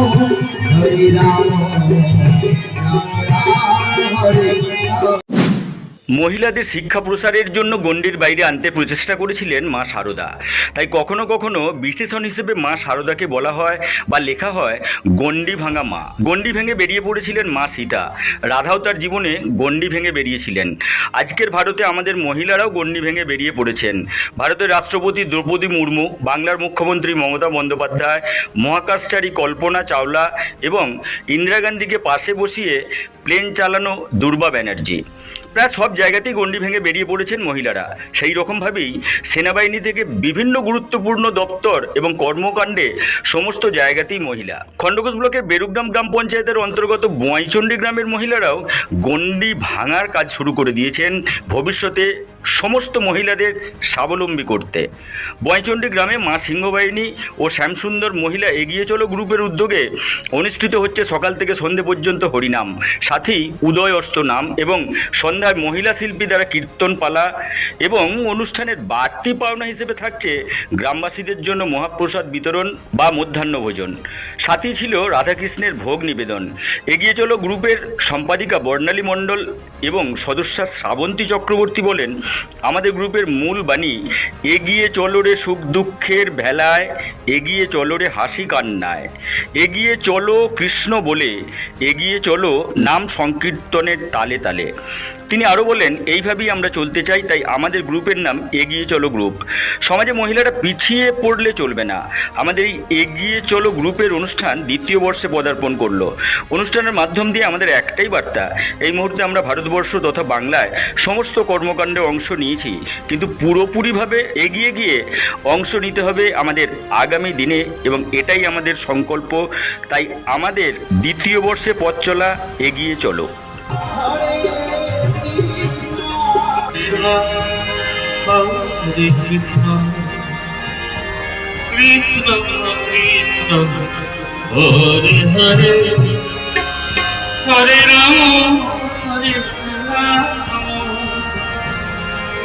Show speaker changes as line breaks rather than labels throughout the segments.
হরে রাম রাম রাম হরে রাম
মহিলাদের শিক্ষা প্রসারের জন্য গণ্ডির বাইরে আনতে প্রচেষ্টা করেছিলেন মা শারদা তাই কখনো কখনো বিশেষণ হিসেবে মা শারদাকে বলা হয় বা লেখা হয় গণ্ডি ভাঙা মা। গণ্ডি ভেঙে বেরিয়ে পড়েছিলেন মা সীতা। রাধাও তার জীবনে গণ্ডি ভেঙে বেরিয়েছিলেন। আজকের ভারতে আমাদের মহিলারাও গণ্ডি ভেঙে বেরিয়ে পড়েছেন। ভারতের রাষ্ট্রপতি দ্রৌপদী মুর্মু, বাংলার মুখ্যমন্ত্রী মমতা বন্দ্যোপাধ্যায়, মহাকাশচারী কল্পনা চাওলা এবং ইন্দিরা গান্ধীকে পাশে বসিয়ে প্লেন চালানো দুর্বা ব্যানার্জি। প্রায় সব জায়গাতেই গণ্ডি ভেঙে বেরিয়ে পড়েছেন মহিলারা। সেই রকমভাবেই সেনাবাহিনী থেকে বিভিন্ন গুরুত্বপূর্ণ দপ্তর এবং কর্মকাণ্ডে সমস্ত জায়গাতেই মহিলা। খণ্ডঘোষ ব্লকের বেরুগ্রাম গ্রাম পঞ্চায়েতের অন্তর্গত বোয়াইচন্ডী গ্রামের মহিলারাও গণ্ডি ভাঙার কাজ শুরু করে দিয়েছেন। ভবিষ্যতে সমস্ত মহিলাদের স্বাবলম্বী করতে। বয়চণ্ডী গ্রামে মা সিংহবাহিনী ও শ্যামসুন্দর মহিলা এগিয়ে চলো গ্রুপের উদ্যোগে। অনুষ্ঠিত হচ্ছে সকাল থেকে সন্ধে পর্যন্ত হরিনাম। সাথেই উদয় অস্ত নাম এবং সন্ধ্যায় মহিলা শিল্পী দ্বারা কীর্তন পালা এবং অনুষ্ঠানের বাড়তি পাওনা হিসেবে থাকছে গ্রামবাসীদের জন্য মহাপ্রসাদ বিতরণ বা মধ্যাহ্ন ভোজন। সাথেই ছিল রাধাকৃষ্ণের ভোগ নিবেদন। এগিয়ে চলো গ্রুপের সম্পাদিকা বর্ণালী মণ্ডল এবং সদস্যা শ্রাবন্তী চক্রবর্তী বলেন আমাদের গ্রুপের মূল বাণী, এগিয়ে চলো রে সুখ দুঃখের ভেলায়, এগিয়ে চলো রে হাসি কান্নায়। এগিয়ে চলো কৃষ্ণ বলে, এগিয়ে চলো নাম সংকীর্তনের তালে তালে। তিনি আরও বলেন, এইভাবেই আমরা চলতে চাই, তাই আমাদের গ্রুপের নাম এগিয়ে চলো গ্রুপ। সমাজে মহিলারা পিছিয়ে পড়লে চলবে না। আমাদের এই এগিয়ে চলো গ্রুপের অনুষ্ঠান দ্বিতীয় বর্ষে পদার্পণ করল। অনুষ্ঠানের মাধ্যম দিয়ে আমাদের একটাই বার্তা, এই মুহূর্তে আমরা ভারতবর্ষ তথা বাংলায় সমস্ত কর্মকাণ্ডে অংশ নিয়েছি কিন্তু পুরোপুরিভাবে এগিয়ে গিয়ে অংশ নিতে হবে আমাদের আগামী দিনে এবং এটাই আমাদের সংকল্প। তাই আমাদের দ্বিতীয় বর্ষে পথ চলা এগিয়ে চলো।
কৃষ্ণ কৃষ্ণ, হরে হরে। হরে Ram, Hare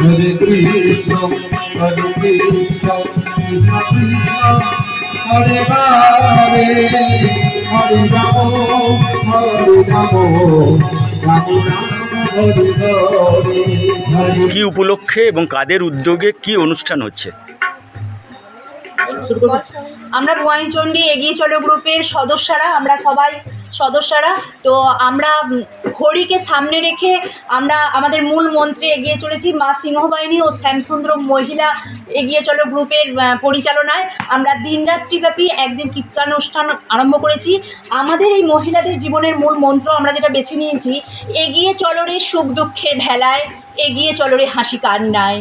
Hare
Krishna, Hare Krishna, Krishna Krishna, Hare Hare, Hare Ram Hare Hare Hare
Hare
কি উপলক্ষে এবং কাদের উদ্যোগে কি অনুষ্ঠান হচ্ছে
আমরা গোয়াইচণ্ডী এগিয়ে চলো গ্রুপের সদস্যরা, আমরা সবাই সদস্যরা। তো আমরা হরিকে সামনে রেখে আমরা আমাদের মূল মন্ত্রে এগিয়ে চলেছি, মা সিংহবাহিনী ও শ্যামসুন্দর মহিলা এগিয়ে চলো গ্রুপের পরিচালনায়। আমরা দিনরাত্রিব্যাপী একদিন কীর্তানুষ্ঠান আরম্ভ করেছি। আমাদের এই মহিলাদের জীবনের মূল মন্ত্র আমরা যেটা বেছে নিয়েছি, এগিয়ে চলো রে সুখ দুঃখের ভেলায়, এগিয়ে চলো রে হাসি কান্নায়।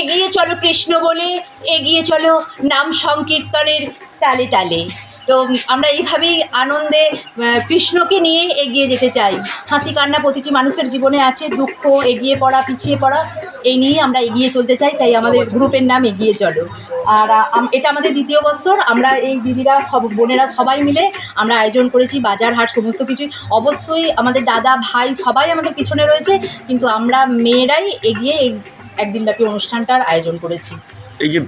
এগিয়ে চলো কৃষ্ণ বলে, এগিয়ে চলো নাম সংকীর্তনের তালে তালে। তো আমরা এইভাবেই আনন্দে কৃষ্ণকে নিয়ে এগিয়ে যেতে চাই। হাসি কান্না প্রতিটি মানুষের জীবনে আছে, দুঃখ, এগিয়ে পড়া, পিছিয়ে পড়া, এই নিয়ে আমরা এগিয়ে চলতে চাই, তাই আমাদের গ্রুপের নাম এগিয়ে চলো। আর এটা আমাদের দ্বিতীয় বছর আমরা এই দিদিরা সব, বোনেরা সবাই মিলে আমরা আয়োজন করেছি, বাজার হাট, সমস্ত কিছুই। অবশ্যই আমাদের দাদা, ভাই সবাই আমাদের পিছনে রয়েছে, কিন্তু আমরা মেয়েরাই এগিয়ে একদিনব্যাপী অনুষ্ঠানটার আয়োজন করেছি।
এই যে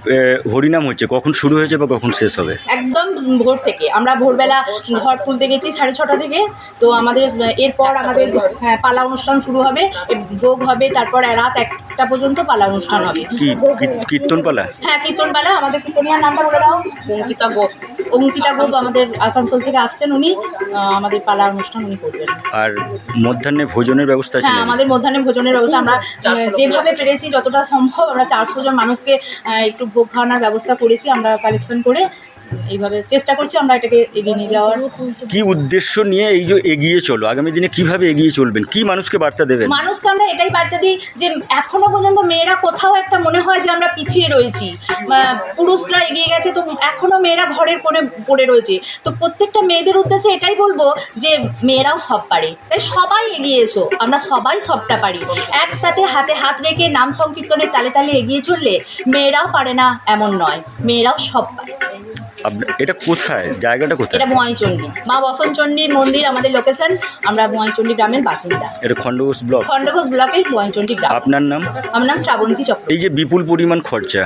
হরিনাম হচ্ছে কখন শুরু হয়েছে বা কখন শেষ হবে?
একদম ভোর থেকে। আমরা ভোরবেলা ঘর তুলতে গেছি সাড়ে ছটা থেকে। তো আমাদের এরপর আমাদের হ্যাঁ পালা অনুষ্ঠান শুরু হবে ভোগ হবে তারপর রাত একটা পর্যন্ত পালা অনুষ্ঠান হবে।
কি কী- কীর্তনপালা
হ্যাঁ কীর্তনপালা আমাদের কীর্তনিয়ার নাম্বার বলে দাও। অঙ্কিতা গোপ অঙ্কিতা গোপ আমাদের আসানসোল থেকে আসছেন উনি। আহ, আমাদের পালা অনুষ্ঠান উনি করবেন।
আর মধ্যাহ্নে ভোজনের ব্যবস্থা আছে
হ্যাঁ
নাকি?
আমাদের মধ্যাহ্নে ভোজনের ব্যবস্থা। আমরা আহ, যেভাবে পেরেছি যতটা সম্ভব আমরা চারশো জন মানুষকে আহ, একটু ভোগ খাওয়ানোর ব্যবস্থা করেছি। আমরা কালেকশন করে এইভাবে চেষ্টা করছি আমরা এটাকে এগিয়ে নিয়ে যাওয়ার।
কি উদ্দেশ্য নিয়ে এই যে এগিয়ে চলো? আগামী দিনে কীভাবে এগিয়ে চলবেন? কি মানুষকে বার্তা দেবেন?
মানুষকে আমরা এটাই বার্তা দিই যে এখনও পর্যন্ত মেয়েরা কোথাও একটা মনে হয় যে আমরা পিছিয়ে রয়েছি। পুরুষরা এগিয়ে গেছে তো এখনও মেয়েরা ঘরের কোণে পড়ে রয়েছে। তো প্রত্যেকটা মেয়েদের উদ্দেশ্যে এটাই বলব যে মেয়েরাও সব পারে। তাই সবাই এগিয়ে এসো আমরা সবাই সবটা পারি। একসাথে হাতে হাত রেখে নাম সংকীর্তনের তালে তালে এগিয়ে চললে মেয়েরাও পারে না এমন নয়। মেয়েরাও সব পারে।
এটা কোথায়? জায়গাটা কোথায়?
এটা ভুয়াইচণ্ডী। মা বসনচণ্ডী মন্দির আমাদের লোকেশন আমরা ভুয়াইচণ্ডী গ্রামের বাসিন্দা।
এটা খণ্ডঘোষ ব্লক?
খণ্ডঘোষ ব্লকের ভুয়াইচণ্ডী গ্রাম।
আপনার নাম?
আমার নাম শ্রাবন্তী চক্র
এই যে বিপুল পরিমাণ খরচা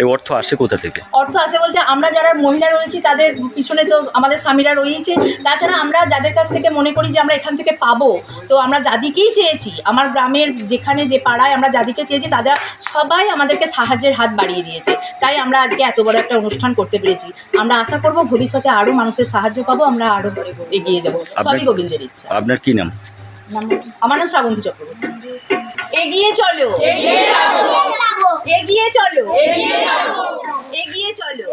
এই অর্থ আসে কোথা থেকে?
অর্থ আছে বলতে আমরা যারা মহিলা রয়েছি তাদের পিছনে তো আমাদের স্বামীরা রয়েছে তাছাড়া আমরা যাদের কাছ থেকে মনে করি যে আমরা এখান থেকে পাবো তো আমরা যাদিকেই চেয়েছি আমার গ্রামের যেখানে যে পাড়ায় আমরা যাদিকে চেয়েছি তারা সবাই আমাদেরকে সাহায্যের হাত বাড়িয়ে দিয়েছে। তাই আমরা আজকে এত বড় একটা অনুষ্ঠান করতে পেরেছি। আমরা আশা করব ভবিষ্যতে আরও মানুষের সাহায্য পাবো আমরা আরও এগিয়ে যাব। সবই গোবিন্দের ইচ্ছা।
আপনার কি নাম?
আমার নাম শ্রাবন্তী চক্রবর্তী। এগিয়ে চলো। এগিয়ে চলো এগিয়ে চলো। এগিয়ে চলো।